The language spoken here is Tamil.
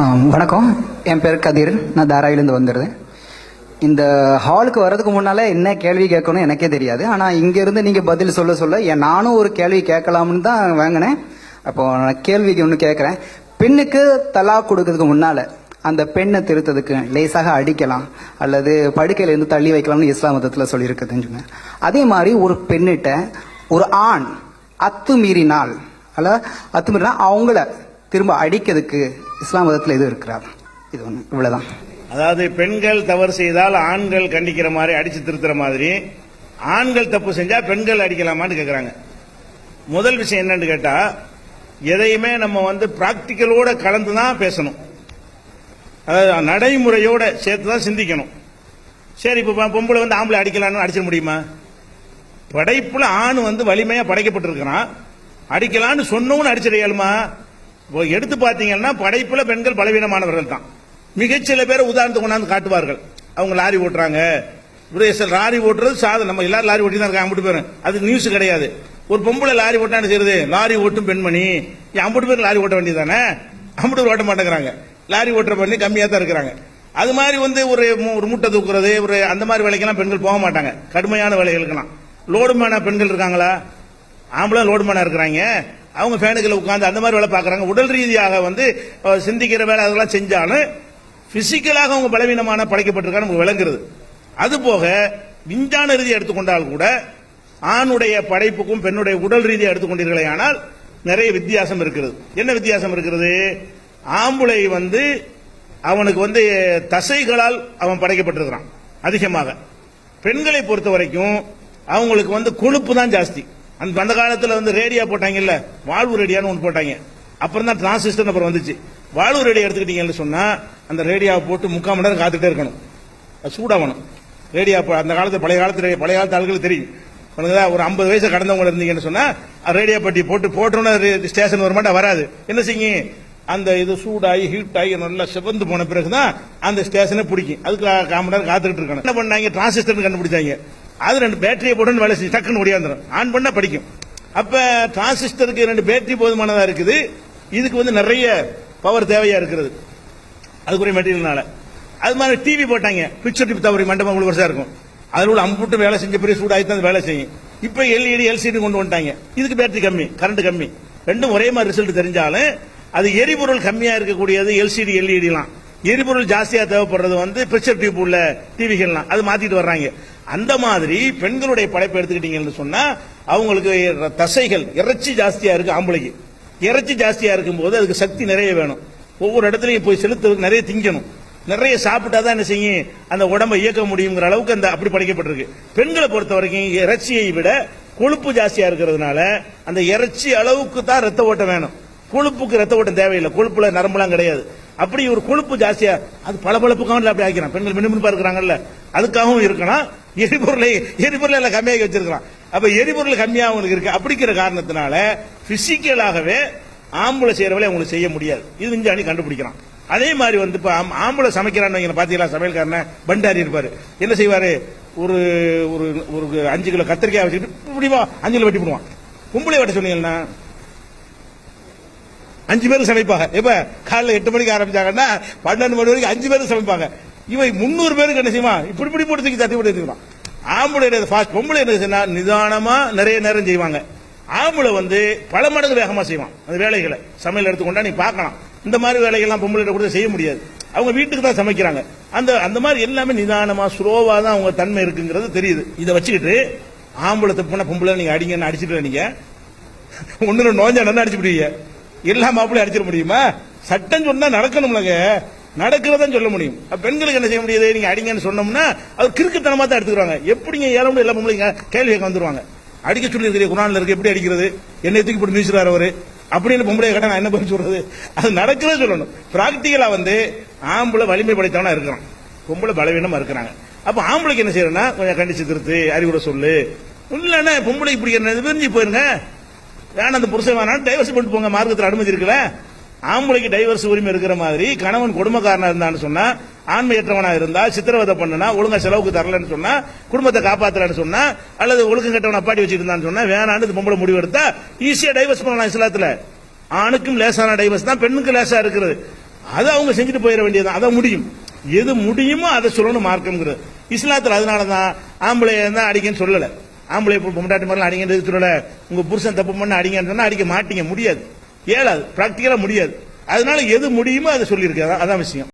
வணக்கம். என் பேர் கதிர். நான் தாராவிலேருந்து வந்துடுறேன். இந்த ஹாலுக்கு வர்றதுக்கு முன்னால் என்ன கேள்வி கேட்கணும் எனக்கே தெரியாது. ஆனால் இங்கேருந்து நீங்கள் பதில் சொல்ல சொல்ல ஏன் நானும் ஒரு கேள்வி கேட்கலாம்னு தான் வாங்கினேன். அப்போ நான் கேள்விக்கு ஒன்று கேட்குறேன். பெண்ணுக்கு தலா கொடுக்கறதுக்கு முன்னால் அந்த பெண்ணை திருத்ததுக்கு லேசாக அடிக்கலாம் அல்லது படுக்கையிலேருந்து தள்ளி வைக்கலாம்னு இஸ்லாம் மதத்தில் சொல்லியிருக்குதுன்னு சொன்னேன். அதே மாதிரி ஒரு பெண்ணிட்ட ஒரு ஆண் அத்துமீறினால் அல்ல அத்துமீறினா அவங்கள திரும்ப அடிக்கிறதுக்கு இஸ்லாம் மதத்தில் இது இருக்கிறார். இது ஒன்று இவ்வளோதான் அதாவது பெண்கள் தவறு செய்தால் ஆண்கள் கண்டிக்கிற மாதிரி அடிச்சு திருத்துற மாதிரி ஆண்கள் தப்பு செஞ்சா பெண்கள் அடிக்கலாமான்னு கேட்குறாங்க முதல் விஷயம் என்னன்னு கேட்டா எதையுமே நம்ம வந்து பிராக்டிக்கலோட கலந்து தான் பேசணும். அதாவது நடைமுறையோட சேர்த்து தான் சிந்திக்கணும். சரி இப்போ பொம்பளை வந்து ஆம்பளை அடிக்கலாம்னு அடிச்சிட முடியுமா? படைப்புல ஆண் வந்து வலிமையா படைக்கப்பட்டிருக்கிறான். அடிக்கலான்னு சொன்னவனு அடிச்சிட இயலுமா? எடுத்து பார்த்தீங்கன்னா படைப்புல பெண்கள் பலவீனமானவர்கள் தான் மிகச்சில பேர் உதாரணத்துக்கு கொண்டாந்து காட்டுவார்கள். அவங்க லாரி ஓட்டுறாங்க. இப்படி லாரி ஓட்டுறது சாதம் நம்ம எல்லாரும் லாரி ஓட்டி தான் இருக்காங்க அம்பிட்டு பேரும். அது நியூஸ் கிடையாது. ஒரு பொம்பளை லாரி ஓட்டான என்ன செய்யுது லாரி ஓட்டும் பெண்மணி. அம்பிட்டு பேர் லாரி ஓட்ட வேண்டியதானே அம்பிட்டு பேர் ஓட்ட மாட்டேங்கிறாங்க. லாரி ஓட்டுற பண்ணி கம்மியா தான் இருக்கிறாங்க. அது மாதிரி வந்து ஒரு ஒரு மூட்டை தூக்குறது ஒரு அந்த மாதிரி வேலைக்கெல்லாம் பெண்கள் போக மாட்டாங்க. கடுமையான வேலைகளுக்கெல்லாம். லோடு பெண்கள் இருக்காங்களா? ஆம்பளை லோடு மேனா இருக்கிறாங்க. அவங்க ஃபேனுக்குள்ள உட்காந்து அந்த மாதிரி வேலை பார்க்குறாங்க. உடல் ரீதியாக வந்து சிந்திக்கிற வேலை அதெல்லாம் செஞ்சாலும் பிசிக்கலாக அவங்க பலவீனமான படைக்கப்பட்டிருக்காங்க நமக்கு விளங்குறது. அதுபோக விஞ்ஞான ரீதியை எடுத்துக்கொண்டால் கூட ஆணுடைய படைப்புக்கும் பெண்ணுடைய உடல் ரீதியை எடுத்துக்கொண்டீர்களே ஆனால் நிறைய வித்தியாசம் இருக்கிறது. என்ன வித்தியாசம் இருக்கிறது? ஆம்பளை வந்து அவனுக்கு வந்து தசைகளால் அவன் படைக்கப்பட்டிருக்கிறான் அதிகமாக. பெண்களை பொறுத்த வரைக்கும் அவங்களுக்கு வந்து கொழுப்பு தான் ஜாஸ்தி. அந்த அந்த காலத்தில் வந்து ரேடியா போட்டாங்கல்ல வாழ்வு ரேடியான்னு ஒன்று போட்டாங்க. அப்புறம் தான் டிரான்சிஸ்டர் அப்புறம் வந்துச்சு. வாழ்வு ரேடியோ எடுத்துக்கிட்டீங்கன்னு சொன்னால் அந்த ரேடியோவை போட்டு முக்கால் மணி நேரம் காத்துட்டே இருக்கணும். அது சூடாகணும் ரேடியோ அப்ப அந்த காலத்து பழைய காலத்து பழைய காலத்து ஆளுகளுக்கு தெரியும். உனக்குதா ஒரு ஐம்பது வயசு கடந்தவங்க இருந்தீங்கன்னு சொன்னால் ரேடியோ பட்டி போட்டு போட்டோன்னு ஸ்டேஷன் வர மாட்டா வராது. என்ன செய்யுங்க? அந்த இது சூடாகி ஹீட் ஆகி நல்லா சிவந்து போன பிறகு தான் அந்த ஸ்டேஷனை பிடிக்கும். அதுக்கு கால் மணி நேரம் காத்துக்கிட்டு இருக்கணும். என்ன பண்ணாங்க? டிரான்சிஸ்டர்னு கண்டுபிடிச்சாங்க. அது ரெண்டு பேட்டரியை போட்டு வேலை செஞ்சு டக்குன்னு ஓடியாந்துடும் ஆன் பண்ணால் படிக்கும். அப்ப டிரான்சிஸ்டருக்கு ரெண்டு பேட்டரி போதுமானதா இருக்குது. இதுக்கு வந்து நிறைய பவர் தேவையா இருக்கிறது. அதுக்குரிய மெட்டீரியல்னால அது மாதிரி டிவி போட்டாங்க. பிக்சர் டிவி தவறி மண்டபம் உங்களுக்கு வருஷம் இருக்கும். அதில் உள்ள அம்புட்டு வேலை செஞ்ச பெரிய சூடாகி தான் வேலை செய்யும். இப்போ எல்இடி எல்சிடி கொண்டு வந்துட்டாங்க. இதுக்கு பேட்டரி கம்மி கரண்ட் கம்மி. ரெண்டும் ஒரே மாதிரி ரிசல்ட் தெரிஞ்சாலும் அது எரிபொருள் கம்மியா இருக்கக்கூடியது எல்சிடி எல்இடிலாம் எரிபொருள் ஜாஸ்தியா தேவைப்படுறது வந்து பிக்சர் டியூப் உள்ள டிவிகள்லாம் அது மாத்திட்டு வர்றாங்க. அந்த மாதிரி பெண்களுடைய படைப்பு எடுத்துக்கிட்டீங்கன்னு சொன்னா அவங்களுக்கு தசைகள் இறைச்சி ஜாஸ்தியா இருக்கு ஆம்பளைக்கு. இறைச்சி ஜாஸ்தியா இருக்கும்போது அதுக்கு சக்தி நிறைய வேணும். ஒவ்வொரு இடத்துலையும் போய் செலுத்துறதுக்கு நிறைய திங்கணும். நிறைய சாப்பிட்டா தான் என்ன செய்யும்? அந்த உடம்பை இயக்க முடியுங்கிற அளவுக்கு அந்த அப்படி படைக்கப்பட்டிருக்கு. பெண்களை பொறுத்த வரைக்கும் இறைச்சியை விட கொழுப்பு ஜாஸ்தியா இருக்கிறதுனால அந்த இறைச்சி அளவுக்கு தான் ரத்த ஓட்டம் வேணும். கொழுப்புக்கு ரத்த ஓட்டம் தேவையில்லை. கொழுப்புல நரம்புலாம் கிடையாது. அப்படி ஒரு கொழுப்பு ஜாஸ்தியா அது பல பளபளப்புக்காக அப்படி ஆக்கிறான் பெண்கள் மினுமினுப்பா இருக்கிறாங்கல்ல. அதுக்காகவும் இருக்கணும் எரிபொருளை எரிபொருள் எல்லாம் கம்மியாக்கி வச்சிருக்கிறான். அப்ப எரிபொருள் கம்மியா அவங்களுக்கு இருக்கு. அப்படிங்கிற காரணத்தினால பிசிக்கலாகவே ஆம்பளை செய்யறவளை அவங்களுக்கு செய்ய முடியாது. இது விஞ்ஞானி கண்டுபிடிக்கிறான். அதே மாதிரி வந்து இப்ப ஆம்- ஆம்பளை சமைக்கிறான்னு வைங்களேன், பாத்தீங்களா? சமையல்காரன பண்டாரி இருப்பாரு. என்ன செய்வாரு? ஒரு ஒரு ஒரு அஞ்சு கிலோ கத்திரிக்காய் வச்சுக்கிட்டு இப்படி அஞ்சு கிலோ வெட்டி போடுவான். கும்பலை வெட்ட சொன்னீங்கன்னா அஞ்சு பேரும் சமைப்பாங்க. எப்ப? காலைல எட்டு மணிக்கு ஆரம்பிச்சாங்கன்னா பன்னெண்டு மணி வரைக்கும் அஞ்சு பேரும் சமைப்பாங்க. இவை முந்நூறு பேருக்கு என்ன செய்வான்? இப்படி இப்படி போட்டு தூக்கி தட்டி போட்டு எடுத்துக்கிறான் ஆம்பளை ஃபாஸ்ட் பொம்பளை என்ன செய்யணும் நிதானமா நிறைய நேரம் செய்வாங்க. ஆம்பளை வந்து பல மடங்கு வேகமா செய்வான். அந்த வேலைகளை சமையல் எடுத்துக்கொண்டா நீ பார்க்கலாம். இந்த மாதிரி வேலைகள்லாம் பொம்பளை கூட செய்ய முடியாது. அவங்க வீட்டுக்கு தான் சமைக்கிறாங்க. அந்த அந்த மாதிரி எல்லாமே நிதானமா ஸ்லோவா தான் அவங்க தன்மை இருக்குங்கிறது தெரியுது. இதை வச்சுக்கிட்டு ஆம்பளை தப்புனா பொம்பளை நீங்க அடிங்கன்னு அடிச்சுட்டு நீங்க? ஒன்னு நோஞ்சா நல்லா அடிச்சு முடியுங்க எல்லா மாப்பிளையும் அடிச்சிட முடியுமா? சட்டம் சொன்னா நடக்கணும்லங்க. நடக்கிறதான் சொல்ல முடியும். பெண்களுக்கு என்ன செய்ய முடியுது? நீங்க அடிங்கன்னு சொன்னோம்னா அது கிறுக்குத்தனமா தான் எடுத்துக்கிறாங்க எப்படிங்க முடியும் எல்லா பொம்பளைங்க கேள்வி கேட்க வந்துருவாங்க. அடிக்க சொல்லி இருக்கிற குரான்ல இருக்கு எப்படி அடிக்கிறது? என்னை தூக்கி போட்டு நீச்சுறாரு அவரு. அப்படின்னு பொம்பளை கேட்டா நான் என்ன பண்ண சொல்றது? அது நடக்கிறத சொல்லணும். பிராக்டிக்கலா வந்து ஆம்பளை வலிமை படைத்தவனா இருக்கிறான். பொம்பளை பலவீனமா இருக்கிறாங்க. அப்ப ஆம்பளைக்கு என்ன செய்யறேன்னா கொஞ்சம் கண்டிச்சு திருத்து அறிவுரை சொல்லு. இல்லைன்னா பொம்பளை இப்படி என்ன விரிஞ்சு போயிருங்க. வேணாம் அந்த புருஷன் வேணாம் டைவர்ஸ் பண்ணிட்டு போங்க மார்க்கத்தில் அனுமதி இருக்குல்ல? ஆம்பளைக்கு டைவர்ஸ் உரிமை இருக்கிற மாதிரி கணவன் கொடுமைக்காரனா இருந்தான்னு சொன்னா ஆண்மையற்றவனா இருந்தா சித்திரவதை பண்ணனா ஒழுங்கா செலவுக்கு தரலன்னு சொன்னா குடும்பத்தை காப்பாத்தலன்னு சொன்னா அல்லது ஒழுக்கம் கெட்டவன் அப்பாட்டி வச்சிருந்தான்னு சொன்னா வேணான்னு இது பொம்பளை முடிவு எடுத்தா ஈஸியா டைவர்ஸ் பண்ணலாம் இஸ்லாத்துல. ஆணுக்கும் லேசான டைவர்ஸ் தான் பெண்ணுக்கு லேசா இருக்கிறது அதை அவங்க செஞ்சுட்டு போயிட வேண்டியது அதை முடியும். எது முடியுமோ அதை சொல்லணும் மார்க்கம்ங்கிறது. இஸ்லாத்தில் அதனால தான் ஆம்பளை தான் அடிக்கன்னு சொல்லலை. ஆம்பளை பொண்டாட்டி மாதிரிலாம் அடிங்கன்றது சொல்லலை? உங்கள் புருஷன் தப்பு பண்ண அடிங்கன்னு சொன்னால் அடிக்க மாட்டீங்க. முடியாது. ஏழாது. பிராக்டிக்கலா முடியாது. அதனால எது முடியுமோ அதை சொல்லியிருக்கேன் அதான் விஷயம்.